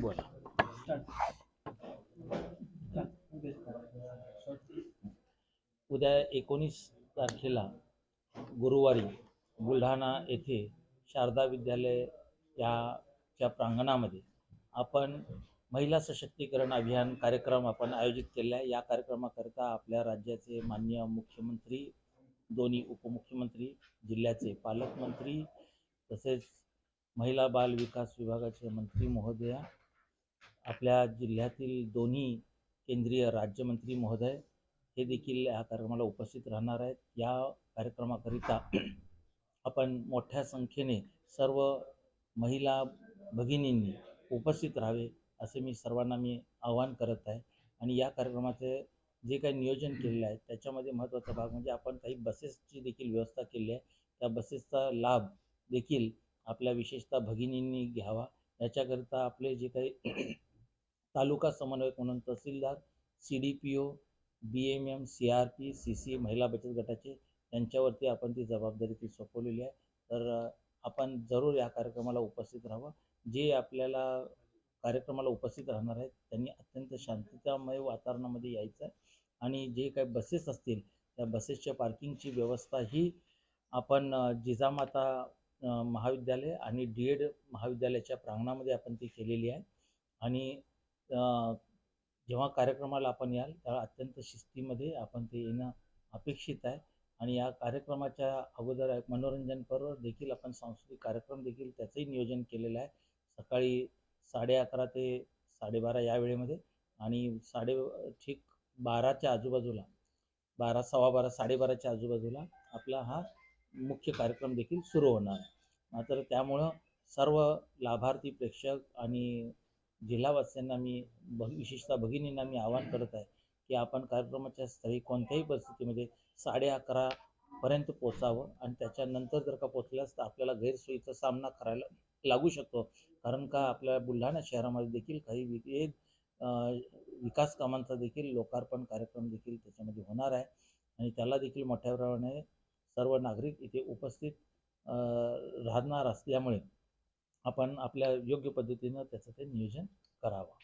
बोला. उद्या एकोणीस तारखेला गुरुवारी बुलढाणा येथे शारदा विद्यालय याच्या प्रांगणामध्ये आपण महिला सशक्तीकरण अभियान कार्यक्रम आपण आयोजित केलेला आहे. या कार्यक्रमाकरिता आपल्या राज्याचे माननीय मुख्यमंत्री दोन्ही उपमुख्यमंत्री जिल्ह्याचे पालकमंत्री तसेच महिला बाल विकास विभागाचे मंत्री महोदया आपल्या जिल्ह्यातील दोन्ही केंद्रीय राज्यमंत्री महोदय हे देखील या कार्यक्रमाला उपस्थित राहणार आहेत. या कार्यक्रमाकरिता आपण मोठ्या संख्येने सर्व महिला भगिनींनी उपस्थित राहावे असे मी सर्वांना मी आवाहन करत आहे. आणि या कार्यक्रमाचे जे काही नियोजन केलेलं आहे त्याच्यामध्ये महत्त्वाचा भाग म्हणजे आपण काही बसेसची देखील व्यवस्था केली आहे. त्या बसेसचा लाभ देखील आपल्या विशेषतः भगिनींनी घ्यावा. याच्याकरिता आपले जे काही तालुका समन्वयक म्हणून tahsildar C D P O B M M C R P C C महिला बचत गटाचे त्यांच्यावरती आपण ती जबाबदारी ती सोपवलेली आहे. तर आपण जरूर या कार्यक्रमाला उपस्थित राहावं. जे आपल्याला कार्यक्रमाला उपस्थित राहणार आहेत त्यांनी अत्यंत शांततामय वातावरणामध्ये यायचं आहे. आणि जे काही बसेस असतील त्या बसेसच्या पार्किंगची व्यवस्था ही आपण जिजामाता महाविद्यालय आणि डी एड महाविद्यालयाच्या प्रांगणामध्ये आपण ती केलेली आहे. आणि जेव्हा कार्यक्रमाला आपण याल तेव्हा अत्यंत शिस्तीमध्ये आपण ते येणं अपेक्षित आहे. आणि या कार्यक्रमाच्या अगोदर मनोरंजनपर देखील आपण सांस्कृतिक कार्यक्रम देखील त्याचंही नियोजन केलेलं आहे. सकाळी साडे अकरा ते साडेबारा या वेळेमध्ये आणि साडे ठीक बाराच्या आजूबाजूला बारा सव्वा बारा साडेबाराच्या आजूबाजूला आपला हा मुख्य कार्यक्रम देखील सुरू होणार. आहे मात्र त्यामुळं सर्व लाभार्थी प्रेक्षक आणि जिल्हावासियांना मी भ विशेषतः भगिनींना मी आवाहन करत आहे की आपण कार्यक्रमाच्या स्थळी कोणत्याही परिस्थितीमध्ये साडे अकरापर्यंत पोचावं आणि त्याच्यानंतर जर का पोचल्यास तर आपल्याला गैरसोयीचा सामना करायला लागू शकतो. कारण का आपल्या बुलढाणा शहरामध्ये देखील काही विविध विकास कामांचा देखील लोकार्पण कार्यक्रम देखील त्याच्यामध्ये होणार आहे. आणि त्याला देखील मोठ्या प्रमाणे सर्व नागरिक इथे उपस्थित राहणार असल्यामुळे आपण आपल्या योग्य पद्धतीनं त्याचं ते नियोजन करावं.